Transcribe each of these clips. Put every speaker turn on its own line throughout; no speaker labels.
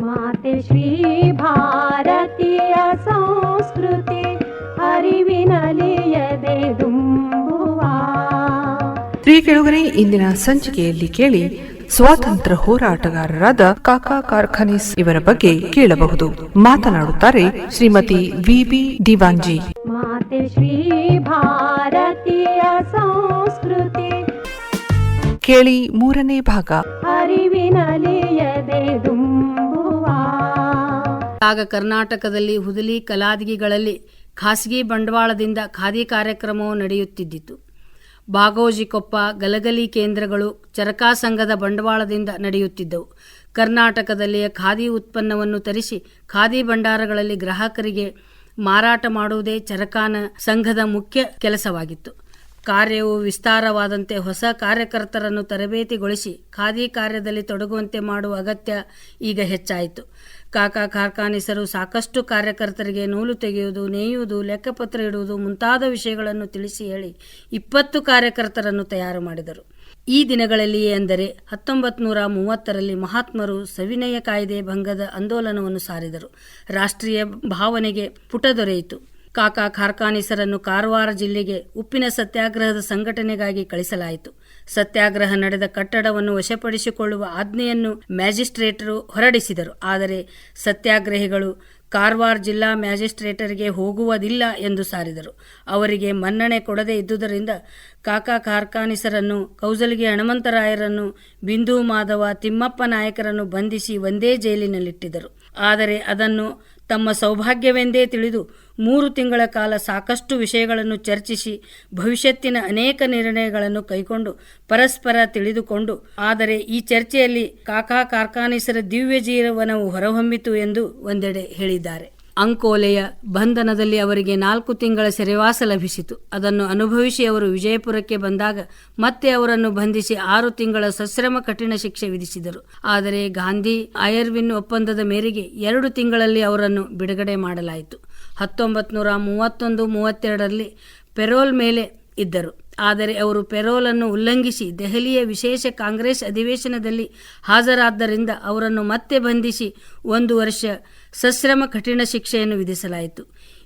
ಮಾತೆ ಶ್ರೀ ಭಾರತೀಯ ಸಂಸ್ಕೃತಿ ಅರಿವಿನಲಿಯದೆ
ಶ್ರೀ ಕೆಳಗರೆ ಇಂದಿನ ಸಂಚಿಕೆಯಲ್ಲಿ ಕೇಳಿ ಸ್ವಾತಂತ್ರ್ಯ ಹೋರಾಟಗಾರರಾದ ಕಾಕಾ ಕಾರ್ಖಾನಿಸ್ ಇವರ ಬಗ್ಗೆ ಕೇಳಬಹುದು. ಮಾತನಾಡುತ್ತಾರೆ ಶ್ರೀಮತಿ ವಿಬಿ ದಿವಾಂಜಿ
ಮಾತೆ ಶ್ರೀ ಭಾರತೀಯ ಸಂಸ್ಕೃತಿ
ಕೇಳಿ ಮೂರನೇ ಭಾಗ.
ಅರಿವಿನಲಿಯದೆ ದುಂಬುವ
ಆಗ ಕರ್ನಾಟಕದಲ್ಲಿ ಹುದಲಿ ಕಲಾದಗಿಗಳಲ್ಲಿ ಖಾಸಗಿ ಬಂಡವಾಳದಿಂದ ಖಾದಿ ಕಾರ್ಯಕ್ರಮವು ನಡೆಯುತ್ತಿದ್ದಿತು. ಬಾಗೋಜಿಕೊಪ್ಪ ಗಲಗಲಿ ಕೇಂದ್ರಗಳು ಚರಕಾ ಸಂಘದ ಬಂಡವಾಳದಿಂದ ನಡೆಯುತ್ತಿದ್ದವು. ಕರ್ನಾಟಕದಲ್ಲಿಯ ಖಾದಿ ಉತ್ಪನ್ನವನ್ನು ತರಿಸಿ ಖಾದಿ ಭಂಡಾರಗಳಲ್ಲಿ ಗ್ರಾಹಕರಿಗೆ ಮಾರಾಟ ಮಾಡುವುದೇ ಚರಕಾನ ಸಂಘದ ಮುಖ್ಯ ಕೆಲಸವಾಗಿತ್ತು. ಕಾರ್ಯವು ವಿಸ್ತಾರವಾದಂತೆ ಹೊಸ ಕಾರ್ಯಕರ್ತರನ್ನು ತರಬೇತಿಗೊಳಿಸಿ ಖಾದಿ ಕಾರ್ಯದಲ್ಲಿ ತೊಡಗುವಂತೆ ಮಾಡುವ ಅಗತ್ಯ ಈಗ ಹೆಚ್ಚಾಯಿತು. ಕಾಕಾ ಕಾರ್ಖಾನಿಸರು ಸಾಕಷ್ಟು ಕಾರ್ಯಕರ್ತರಿಗೆ ನೂಲು ತೆಗೆಯುವುದು, ನೇಯುವುದು, ಲೆಕ್ಕಪತ್ರ ಇಡುವುದು ಮುಂತಾದ ವಿಷಯಗಳನ್ನು ತಿಳಿಸಿ ಹೇಳಿ ಇಪ್ಪತ್ತು ಕಾರ್ಯಕರ್ತರನ್ನು ತಯಾರು ಮಾಡಿದರು. ಈ ದಿನಗಳಲ್ಲಿಯೇ ಅಂದರೆ ಹತ್ತೊಂಬತ್ತು ನೂರ ಮೂವತ್ತರಲ್ಲಿ ಮಹಾತ್ಮರು ಸವಿನಯ ಕಾಯ್ದೆ ಭಂಗದ ಆಂದೋಲನವನ್ನು ಸಾರಿದರು. ರಾಷ್ಟ್ರೀಯ ಭಾವನೆಗೆ ಪುಟ ದೊರೆಯಿತು. ಕಾಕಾ ಕಾರ್ಖಾನಿಸರನ್ನು ಕಾರವಾರ ಜಿಲ್ಲೆಗೆ ಉಪ್ಪಿನ ಸತ್ಯಾಗ್ರಹದ ಸಂಘಟನೆಗಾಗಿ ಕಳಿಸಲಾಯಿತು. ಸತ್ಯಾಗ್ರಹ ನಡೆದ ಕಟ್ಟಡವನ್ನು ವಶಪಡಿಸಿಕೊಳ್ಳುವ ಆಜ್ಞೆಯನ್ನು ಮ್ಯಾಜಿಸ್ಟ್ರೇಟರು ಹೊರಡಿಸಿದರು. ಆದರೆ ಸತ್ಯಾಗ್ರಹಿಗಳು ಕಾರವಾರ ಜಿಲ್ಲಾ ಮ್ಯಾಜಿಸ್ಟ್ರೇಟರಿಗೆ ಹೋಗುವುದಿಲ್ಲ ಎಂದು ಸಾರಿದರು. ಅವರಿಗೆ ಮನ್ನಣೆ ಕೊಡದೇ ಇದ್ದುದರಿಂದ ಕಾಕಾ ಕಾರ್ಖಾನಿಸರನ್ನು ಕೌಸಲಿಗೆ ಹನುಮಂತರಾಯರನ್ನು, ಬಿಂದು ಮಾಧವ, ತಿಮ್ಮಪ್ಪ ನಾಯಕರನ್ನು ಬಂಧಿಸಿ ಒಂದೇ ಜೈಲಿನಲ್ಲಿಟ್ಟಿದ್ದರು. ಆದರೆ ಅದನ್ನು ತಮ್ಮ ಸೌಭಾಗ್ಯವೆಂದೇ ತಿಳಿದು ಮೂರು ತಿಂಗಳ ಕಾಲ ಸಾಕಷ್ಟು ವಿಷಯಗಳನ್ನು ಚರ್ಚಿಸಿ ಭವಿಷ್ಯತ್ತಿನ ಅನೇಕ ನಿರ್ಣಯಗಳನ್ನು ಕೈಕೊಂಡು ಪರಸ್ಪರ ತಿಳಿದುಕೊಂಡು, ಆದರೆ ಈ ಚರ್ಚೆಯಲ್ಲಿ ಕಾಕಾ ಕಾರ್ಖಾನಿಸರ ದಿವ್ಯ ಜೀವನವು ಹೊರಹೊಮ್ಮಿತು ಎಂದು ಒಂದೆಡೆ ಹೇಳಿದ್ದಾರೆ. ಅಂಕೋಲೆಯ ಬಂಧನದಲ್ಲಿ ಅವರಿಗೆ ನಾಲ್ಕು ತಿಂಗಳ ಸೆರೆವಾಸ ಲಭಿಸಿತು. ಅದನ್ನು ಅನುಭವಿಸಿ ಅವರು ವಿಜಯಪುರಕ್ಕೆ ಬಂದಾಗ ಮತ್ತೆ ಅವರನ್ನು ಬಂಧಿಸಿ ಆರು ತಿಂಗಳ ಸಶ್ರಮ ಕಠಿಣ ಶಿಕ್ಷೆ ವಿಧಿಸಿದರು. ಆದರೆ ಗಾಂಧಿ ಅಯರ್ವಿನ್ ಒಪ್ಪಂದದ ಮೇರೆಗೆ ಎರಡು ತಿಂಗಳಲ್ಲಿ ಅವರನ್ನು ಬಿಡುಗಡೆ ಮಾಡಲಾಯಿತು. ಹತ್ತೊಂಬತ್ತು ನೂರ ಮೂವತ್ತೊಂದು ಮೂವತ್ತೆರಡರಲ್ಲಿ ಪೆರೋಲ್ ಮೇಲೆ ಇದ್ದರು. ಆದರೆ ಅವರು ಪೆರೋಲನ್ನು ಉಲ್ಲಂಘಿಸಿ ದೆಹಲಿಯ ವಿಶೇಷ ಕಾಂಗ್ರೆಸ್ ಅಧಿವೇಶನದಲ್ಲಿ ಹಾಜರಾದ್ದರಿಂದ ಅವರನ್ನು ಮತ್ತೆ ಬಂಧಿಸಿ ಒಂದು ವರ್ಷ ಸಶ್ರಮ ಕಠಿಣ ಶಿಕ್ಷೆಯನ್ನು ವಿಧಿಸಲಾಯಿತು.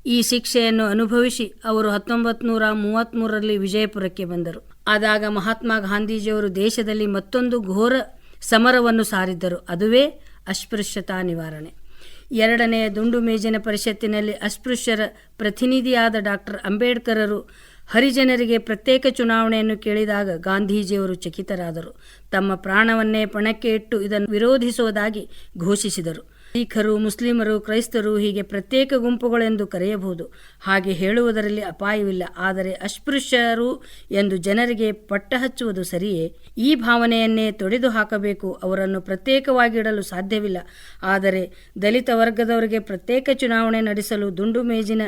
ಈ ಶಿಕ್ಷೆಯನ್ನು ಅನುಭವಿಸಿ ಅವರು ಹತ್ತೊಂಬತ್ತು ನೂರ ಮೂವತ್ತ್ಮೂರರಲ್ಲಿ ವಿಜಯಪುರಕ್ಕೆ ಬಂದರು. ಆದಾಗ ಮಹಾತ್ಮ ಗಾಂಧೀಜಿಯವರು ದೇಶದಲ್ಲಿ ಮತ್ತೊಂದು ಘೋರ ಸಮರವನ್ನು ಸಾರಿದ್ದರು. ಅದುವೇ ಅಸ್ಪೃಶ್ಯತಾ ನಿವಾರಣೆ. ಎರಡನೆಯ ದುಂಡು ಮೇಜಿನ ಪರಿಷತ್ತಿನಲ್ಲಿ ಅಸ್ಪೃಶ್ಯರ ಪ್ರತಿನಿಧಿಯಾದ ಡಾಕ್ಟರ್ ಅಂಬೇಡ್ಕರರು ಹರಿಜನರಿಗೆ ಪ್ರತ್ಯೇಕ ಚುನಾವಣೆಯನ್ನು ಕೇಳಿದಾಗ ಗಾಂಧೀಜಿಯವರು ಚಕಿತರಾದರು. ತಮ್ಮ ಪ್ರಾಣವನ್ನೇ ಪಣಕ್ಕೆ ಇಟ್ಟು ಇದನ್ನು ವಿರೋಧಿಸುವುದಾಗಿ ಘೋಷಿಸಿದರು. ಸಿಖರು, ಮುಸ್ಲಿಮರು, ಕ್ರೈಸ್ತರು ಹೀಗೆ ಪ್ರತ್ಯೇಕ ಗುಂಪುಗಳೆಂದು ಕರೆಯಬಹುದು. ಹಾಗೆ ಹೇಳುವುದರಲ್ಲಿ ಅಪಾಯವಿಲ್ಲ. ಆದರೆ ಅಸ್ಪೃಶ್ಯರು ಎಂದು ಜನರಿಗೆ ಪಟ್ಟ ಹಚ್ಚುವುದು ಸರಿಯೇ? ಈ ಭಾವನೆಯನ್ನೇ ತೊಡೆದು ಹಾಕಬೇಕು. ಅವರನ್ನು ಪ್ರತ್ಯೇಕವಾಗಿಡಲು ಸಾಧ್ಯವಿಲ್ಲ. ಆದರೆ ದಲಿತ ವರ್ಗದವರಿಗೆ ಪ್ರತ್ಯೇಕ ಚುನಾವಣೆ ನಡೆಸಲು ದುಂಡು ಮೇಜಿನ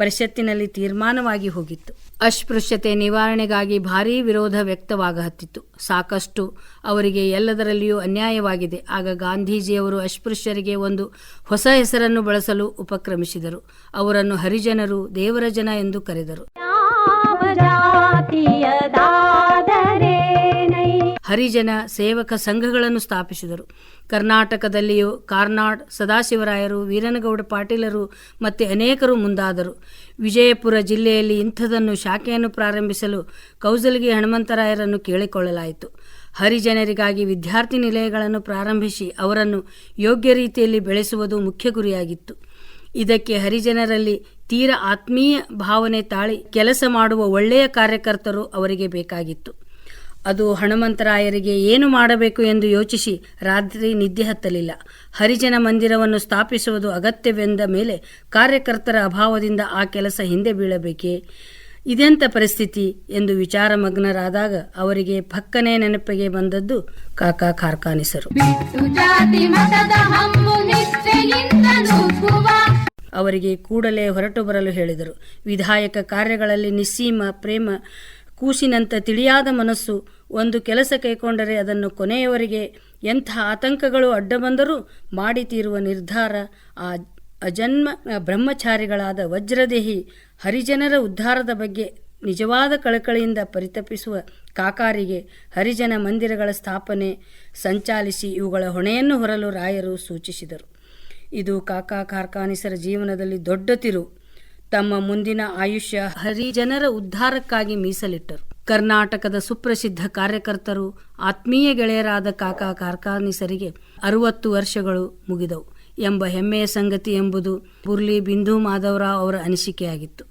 ಪರಿಷತ್ತಿನಲ್ಲಿ ತೀರ್ಮಾನವಾಗಿ ಹೋಗಿತ್ತು. ಅಸ್ಪೃಶ್ಯತೆ ನಿವಾರಣೆಗಾಗಿ ಭಾರೀ ವಿರೋಧ ವ್ಯಕ್ತವಾಗಹತ್ತಿತ್ತು. ಸಾಕಷ್ಟು ಅವರಿಗೆ ಎಲ್ಲದರಲ್ಲಿಯೂ ಅನ್ಯಾಯವಾಗಿದೆ. ಆಗ ಗಾಂಧೀಜಿಯವರು ಅಸ್ಪೃಶ್ಯರಿಗೆ ಒಂದು ಹೊಸ ಹೆಸರನ್ನು ಬಳಸಲು ಉಪಕ್ರಮಿಸಿದರು. ಅವರನ್ನು ಹರಿಜನರು ದೇವರ ಜನ ಎಂದು ಕರೆದರು. ಹರಿಜನ ಸೇವಕ ಸಂಘಗಳನ್ನು ಸ್ಥಾಪಿಸಿದರು. ಕರ್ನಾಟಕದಲ್ಲಿಯೂ ಕಾರ್ನಾಡ್ ಸದಾಶಿವರಾಯರು, ವೀರನಗೌಡ ಪಾಟೀಲರು ಮತ್ತು ಅನೇಕರು ಮುಂದಾದರು. ವಿಜಯಪುರ ಜಿಲ್ಲೆಯಲ್ಲಿ ಇಂಥದನ್ನು ಶಾಖೆಯನ್ನು ಪ್ರಾರಂಭಿಸಲು ಕೌಸಲ್ಗಿ ಹನುಮಂತರಾಯರನ್ನು ಕೇಳಿಕೊಳ್ಳಲಾಯಿತು. ಹರಿಜನರಿಗಾಗಿ ವಿದ್ಯಾರ್ಥಿ ನಿಲಯಗಳನ್ನು ಪ್ರಾರಂಭಿಸಿ ಅವರನ್ನು ಯೋಗ್ಯ ರೀತಿಯಲ್ಲಿ ಬೆಳೆಸುವುದು ಮುಖ್ಯ ಗುರಿಯಾಗಿತ್ತು. ಇದಕ್ಕೆ ಹರಿಜನರಲ್ಲಿ ತೀರ ಆತ್ಮೀಯ ಭಾವನೆ ತಾಳಿ ಕೆಲಸ ಮಾಡುವ ಒಳ್ಳೆಯ ಕಾರ್ಯಕರ್ತರು ಅವರಿಗೆ ಬೇಕಾಗಿತ್ತು. ಅದು ಹನುಮಂತರಾಯರಿಗೆ ಏನು ಮಾಡಬೇಕು ಎಂದು ಯೋಚಿಸಿ ರಾತ್ರಿ ನಿದ್ದೆ ಹತ್ತಲಿಲ್ಲ. ಹರಿಜನ ಮಂದಿರವನ್ನು ಸ್ಥಾಪಿಸುವುದು ಅಗತ್ಯವೆಂದ ಮೇಲೆ ಕಾರ್ಯಕರ್ತರ ಅಭಾವದಿಂದ ಆ ಕೆಲಸ ಹಿಂದೆ ಬೀಳಬೇಕೇ? ಇದೆಂಥ ಪರಿಸ್ಥಿತಿ? ಎಂದು ವಿಚಾರಮಗ್ನರಾದಾಗ ಅವರಿಗೆ ಪಕ್ಕನೆ ನೆನಪಿಗೆ ಬಂದದ್ದು ಕಾಕಾ ಕಾರ್ಖಾನಿಸರು. ಅವರಿಗೆ ಕೂಡಲೇ ಹೊರಟು ಬರಲು ಹೇಳಿದರು. ವಿಧಾಯಕ ಕಾರ್ಯಗಳಲ್ಲಿ ನಿಸ್ಸೀಮ ಪ್ರೇಮ ಕೂಸಿನಂತ ತಿಳಿಯಾದ ಮನಸ್ಸು ಒಂದು ಕೆಲಸ ಕೈಕೊಂಡರೆ ಅದನ್ನು ಕೊನೆಯವರೆಗೆ ಎಂಥ ಆತಂಕಗಳು ಅಡ್ಡ ಬಂದರೂ ಮಾಡಿ ತೀರುವ ನಿರ್ಧಾರ ಆ ಅಜನ್ಮ ಬ್ರಹ್ಮಚಾರಿಗಳಾದ ವಜ್ರದೇಹಿ ಹರಿಜನರ ಉದ್ಧಾರದ ಬಗ್ಗೆ ನಿಜವಾದ ಕಳಕಳಿಯಿಂದ ಪರಿತಪಿಸುವ ಕಾಕಾರಿಗೆ ಹರಿಜನ ಮಂದಿರಗಳ ಸ್ಥಾಪನೆ ಸಂಚಾಲಿಸಿ ಇವುಗಳ ಹೊಣೆಯನ್ನು ಹೊರಲು ರಾಯರು ಸೂಚಿಸಿದರು. ಇದು ಕಾಕಾ ಕಾರ್ಖಾನಿಸರ ಜೀವನದಲ್ಲಿ ದೊಡ್ಡ ತಿರುವು ತಮ್ಮ ಮುಂದಿನ ಆಯುಷ್ಯ ಹರಿಜನರ ಉದ್ಧಾರಕ್ಕಾಗಿ ಮೀಸಲಿಟ್ಟರು. ಕರ್ನಾಟಕದ ಸುಪ್ರಸಿದ್ಧ ಕಾರ್ಯಕರ್ತರು, ಆತ್ಮೀಯ ಗೆಳೆಯರಾದ ಕಾಕಾ ಕಾರ್ಖಾನಿಸರಿಗೆ ಅರುವತ್ತು ವರ್ಷಗಳು ಮುಗಿದವು ಎಂಬ ಹೆಮ್ಮೆಯ ಸಂಗತಿ ಎಂಬುದು ಬುರ್ಲಿ ಬಿಂದು ಮಾಧವರಾವ್ ಅವರ ಅನಿಸಿಕೆಯಾಗಿತ್ತು.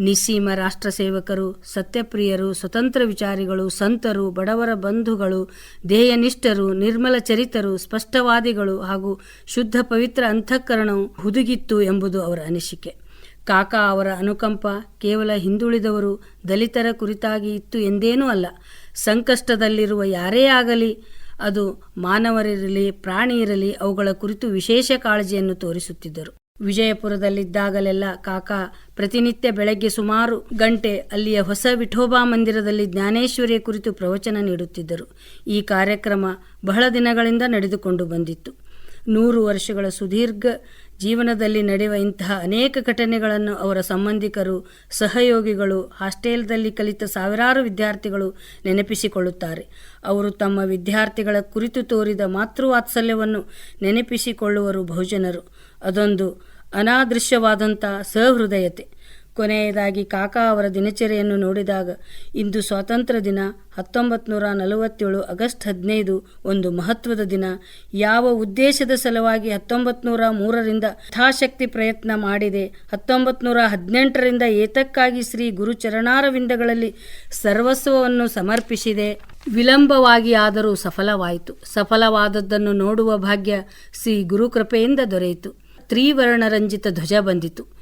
ನಿಸ್ಸೀಮ ರಾಷ್ಟ್ರ ಸೇವಕರು, ಸತ್ಯಪ್ರಿಯರು, ಸ್ವತಂತ್ರ ವಿಚಾರಿಗಳು, ಸಂತರು, ಬಡವರ ಬಂಧುಗಳು, ಧ್ಯೇಯನಿಷ್ಠರು, ನಿರ್ಮಲ ಚರಿತರು, ಸ್ಪಷ್ಟವಾದಿಗಳು ಹಾಗೂ ಶುದ್ಧ ಪವಿತ್ರ ಅಂತಃಕರಣವು ಹುದುಗಿತ್ತು ಎಂಬುದು ಅವರ ಅನಿಸಿಕೆ. ಕಾಕಾ ಅವರ ಅನುಕಂಪ ಕೇವಲ ಹಿಂದುಳಿದವರು ದಲಿತರ ಕುರಿತಾಗಿ ಇತ್ತು ಎಂದೇನೂ ಅಲ್ಲ. ಸಂಕಷ್ಟದಲ್ಲಿರುವ ಯಾರೇ ಆಗಲಿ, ಅದು ಮಾನವರಿರಲಿ ಪ್ರಾಣಿ ಇರಲಿ ಅವುಗಳ ಕುರಿತು ವಿಶೇಷ ಕಾಳಜಿಯನ್ನು ತೋರಿಸುತ್ತಿದ್ದರು. ವಿಜಯಪುರದಲ್ಲಿದ್ದಾಗಲೆಲ್ಲ ಕಾಕಾ ಪ್ರತಿನಿತ್ಯ ಬೆಳಗ್ಗೆ ಸುಮಾರು ಗಂಟೆ ಅಲ್ಲಿಯ ಹೊಸ ವಿಠೋಬಾ ಮಂದಿರದಲ್ಲಿ ಜ್ಞಾನೇಶ್ವರಿಯ ಕುರಿತು ಪ್ರವಚನ ನೀಡುತ್ತಿದ್ದರು. ಈ ಕಾರ್ಯಕ್ರಮ ಬಹಳ ದಿನಗಳಿಂದ ನಡೆದುಕೊಂಡು ಬಂದಿತ್ತು. ನೂರು ವರ್ಷಗಳ ಸುದೀರ್ಘ ಜೀವನದಲ್ಲಿ ನಡೆಯುವ ಇಂತಹ ಅನೇಕ ಘಟನೆಗಳನ್ನು ಅವರ ಸಂಬಂಧಿಕರು, ಸಹಯೋಗಿಗಳು ಹಾಸ್ಟೆಲ್ದಲ್ಲಿ ಕಲಿತ ಸಾವಿರಾರು ವಿದ್ಯಾರ್ಥಿಗಳು ನೆನಪಿಸಿಕೊಳ್ಳುತ್ತಾರೆ. ಅವರು ತಮ್ಮ ವಿದ್ಯಾರ್ಥಿಗಳ ಕುರಿತು ತೋರಿದ ಮಾತೃವಾತ್ಸಲ್ಯವನ್ನು ನೆನಪಿಸಿಕೊಳ್ಳುವರು ಬಹುಜನರು. ಅದೊಂದು ಅನಾದೃಶ್ಯವಾದಂಥ ಸಹೃದಯತೆ. ಕೊನೆಯದಾಗಿ ಕಾಕಾ ಅವರ ದಿನಚರಿಯನ್ನು ನೋಡಿದಾಗ ಇಂದು ಸ್ವಾತಂತ್ರ್ಯ ದಿನ ಹತ್ತೊಂಬತ್ತು ನೂರ ನಲವತ್ತೇಳು ಆಗಸ್ಟ್ ಹದಿನೈದು ಒಂದು ಮಹತ್ವದ ದಿನ. ಯಾವ ಉದ್ದೇಶದ ಸಲುವಾಗಿ ಹತ್ತೊಂಬತ್ತು ನೂರ ಮೂರರಿಂದ ಯಥಾಶಕ್ತಿ ಪ್ರಯತ್ನ ಮಾಡಿದೆ ಹತ್ತೊಂಬತ್ತು ನೂರ ಹದಿನೆಂಟರಿಂದ ಏತಕ್ಕಾಗಿ ಶ್ರೀ ಗುರುಚರಣಾರವಿಂದಗಳಲ್ಲಿ ಸರ್ವಸ್ವವನ್ನು ಸಮರ್ಪಿಸಿದೆ. ವಿಳಂಬವಾಗಿ ಆದರೂ ಸಫಲವಾಯಿತು. ಸಫಲವಾದದ್ದನ್ನು ನೋಡುವ ಭಾಗ್ಯ ಶ್ರೀ ಗುರುಕೃಪೆಯಿಂದ ದೊರೆಯಿತು. ತ್ರಿವರ್ಣರಂಜಿತ ಧ್ವಜ ಬಂದಿತು.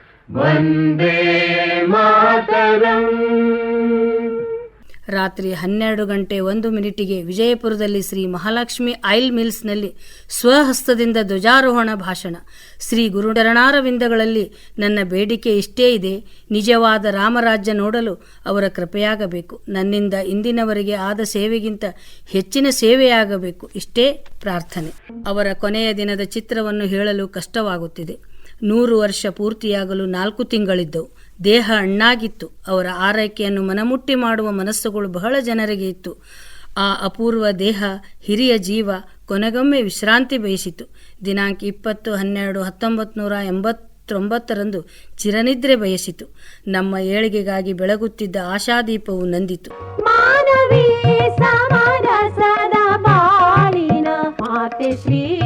ರಾತ್ರಿ ಹನ್ನೆರಡು ಗಂಟೆ ಒಂದು ಮಿನಿಟಿಗೆ ವಿಜಯಪುರದಲ್ಲಿ ಶ್ರೀ ಮಹಾಲಕ್ಷ್ಮಿ ಆಯಿಲ್ ಮಿಲ್ಸ್ನಲ್ಲಿ ಸ್ವಹಸ್ತದಿಂದ ಧ್ವಜಾರೋಹಣ ಭಾಷಣ. ಶ್ರೀ ಗುರುಡರಣಾರವಿಂದಗಳಲ್ಲಿ ನನ್ನ ಬೇಡಿಕೆ ಇಷ್ಟೇ ಇದೆ. ನಿಜವಾದ ರಾಮರಾಜ್ಯ ನೋಡಲು ಅವರ ಕೃಪೆಯಾಗಬೇಕು. ನನ್ನಿಂದ ಇಂದಿನವರೆಗೆ ಆದ ಸೇವೆಗಿಂತ ಹೆಚ್ಚಿನ ಸೇವೆಯಾಗಬೇಕು. ಇಷ್ಟೇ ಪ್ರಾರ್ಥನೆ. ಅವರ ಕೊನೆಯ ದಿನದ ಚಿತ್ರವನ್ನು ಹೇಳಲು ಕಷ್ಟವಾಗುತ್ತಿದೆ. ನೂರು ವರ್ಷ ಪೂರ್ತಿಯಾಗಲು ನಾಲ್ಕು ತಿಂಗಳಿದ್ದವು. ದೇಹ ಅಣ್ಣಾಗಿತ್ತು ಅವರ ಆರೈಕೆಯನ್ನು ಮನಮುಟ್ಟಿ ಮಾಡುವ ಮನಸ್ಸುಗಳು ಬಹಳ ಜನರಿಗೆ ಇತ್ತು. ಆ ಅಪೂರ್ವ ದೇಹ, ಹಿರಿಯ ಜೀವ, ಕೊನೆಗೊಮ್ಮೆ ವಿಶ್ರಾಂತಿ ಬಯಸಿತು. ದಿನಾಂಕ ಇಪ್ಪತ್ತು, ಹನ್ನೆರಡು ಹತ್ತೊಂಬತ್ತು ನೂರ ಎಂಬತ್ತೊಂಬತ್ತರಂದು ಚಿರನಿದ್ರೆ ಬಯಸಿತು. ನಮ್ಮ ಏಳಿಗೆಗಾಗಿ ಬೆಳಗುತ್ತಿದ್ದ ಆಶಾದೀಪವು ನಂದಿತು.
ಮಾನವೀ ಸದಾ ಬಾಳಿನ ಮಾತೆ ಶ್ರೀ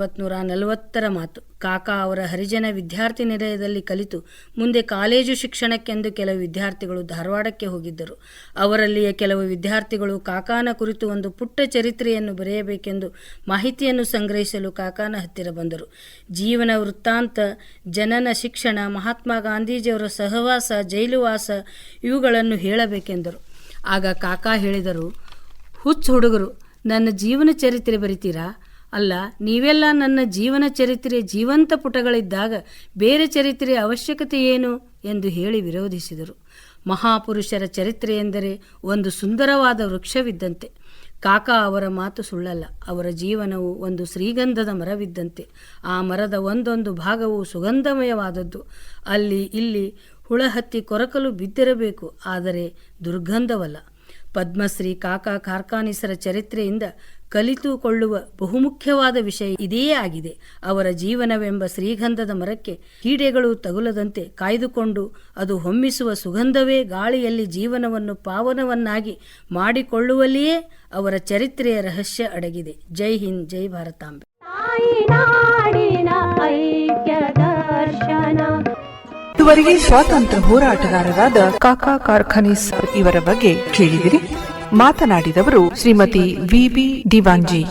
ನೂರ ನಲವತ್ತರ ಮಾತು. ಕಾಕಾ ಅವರ ಹರಿಜನ ವಿದ್ಯಾರ್ಥಿ ನಿಲಯದಲ್ಲಿ ಕಲಿತು, ಮುಂದೆ ಕಾಲೇಜು ಶಿಕ್ಷಣಕ್ಕೆಂದು ಕೆಲವು ವಿದ್ಯಾರ್ಥಿಗಳು ಧಾರವಾಡಕ್ಕೆ ಹೋಗಿದ್ದರು. ಅವರಲ್ಲಿಯ ಕೆಲವು ವಿದ್ಯಾರ್ಥಿಗಳು ಕಾಕಾನ ಕುರಿತು ಒಂದು ಪುಟ್ಟ ಚರಿತ್ರೆಯನ್ನು ಬರೆಯಬೇಕೆಂದು ಮಾಹಿತಿಯನ್ನು ಸಂಗ್ರಹಿಸಲು ಕಾಕಾನ ಹತ್ತಿರ ಬಂದರು. ಜೀವನ ವೃತ್ತಾಂತ, ಜನನ ಶಿಕ್ಷಣ, ಮಹಾತ್ಮ ಗಾಂಧೀಜಿಯವರ ಸಹವಾಸ ಜೈಲುವಾಸ ಇವುಗಳನ್ನು ಹೇಳಬೇಕೆಂದರು. ಆಗ ಕಾಕಾ ಹೇಳಿದರು, ಹುಚ್ಚು ಹುಡುಗರು, ನನ್ನ ಜೀವನ ಚರಿತ್ರೆ ಬರಿತೀರಾ? ಅಲ್ಲ, ನೀವೆಲ್ಲ ನನ್ನ ಜೀವನ ಚರಿತ್ರೆ ಜೀವಂತ ಪುಟಗಳಿದ್ದಾಗ ಬೇರೆ ಚರಿತ್ರೆಯ ಅವಶ್ಯಕತೆ ಏನು ಎಂದು ಹೇಳಿ ವಿರೋಧಿಸಿದರು. ಮಹಾಪುರುಷರ ಚರಿತ್ರೆ ಎಂದರೆ ಒಂದು ಸುಂದರವಾದ ವೃಕ್ಷವಿದ್ದಂತೆ. ಕಾಕಾ ಅವರ ಮಾತು ಸುಳ್ಳಲ್ಲ, ಅವರ ಜೀವನವು ಒಂದು ಶ್ರೀಗಂಧದ ಮರವಿದ್ದಂತೆ. ಆ ಮರದ ಒಂದೊಂದು ಭಾಗವು ಸುಗಂಧಮಯವಾದದ್ದು. ಅಲ್ಲಿ ಇಲ್ಲಿ ಹುಳ ಹತ್ತಿ ಕೊರಕಲು ಬಿದ್ದಿರಬೇಕು, ಆದರೆ ದುರ್ಗಂಧವಲ್ಲ. ಪದ್ಮಶ್ರೀ ಕಾಕಾ ಕಾರ್ಖಾನಿಸರ ಚರಿತ್ರೆಯಿಂದ ಕಲಿತುಕೊಳ್ಳುವ ಬಹುಮುಖ್ಯವಾದ ವಿಷಯ ಇದೇ ಆಗಿದೆ. ಅವರ ಜೀವನವೆಂಬ ಶ್ರೀಗಂಧದ ಮರಕ್ಕೆ ಕೀಡೆಗಳು ತಗುಲದಂತೆ ಕಾಯ್ದುಕೊಂಡು ಅದು ಹೊಮ್ಮಿಸುವ ಸುಗಂಧವೇ ಗಾಳಿಯಲ್ಲಿ ಜೀವನವನ್ನು ಪಾವನವನ್ನಾಗಿ ಮಾಡಿಕೊಳ್ಳುವಲ್ಲಿಯೇ ಅವರ ಚರಿತ್ರೆಯ ರಹಸ್ಯ ಅಡಗಿದೆ. ಜೈ ಹಿಂದ್ ಜೈ ಭಾರತಾಂಬೆ.
ಇದುವರೆಗೆ ಸ್ವಾತಂತ್ರ್ಯ ಹೋರಾಟಗಾರರಾದ ಕಾಕಾ ಕಾರ್ಖಾನಿಸ್ ಇವರ ಬಗ್ಗೆ ಕೇಳಿದಿರಿ. ಮಾತನಾಡಿದವರು ಶ್ರೀಮತಿ ವಿಬಿ ದಿವಾಂಜಿ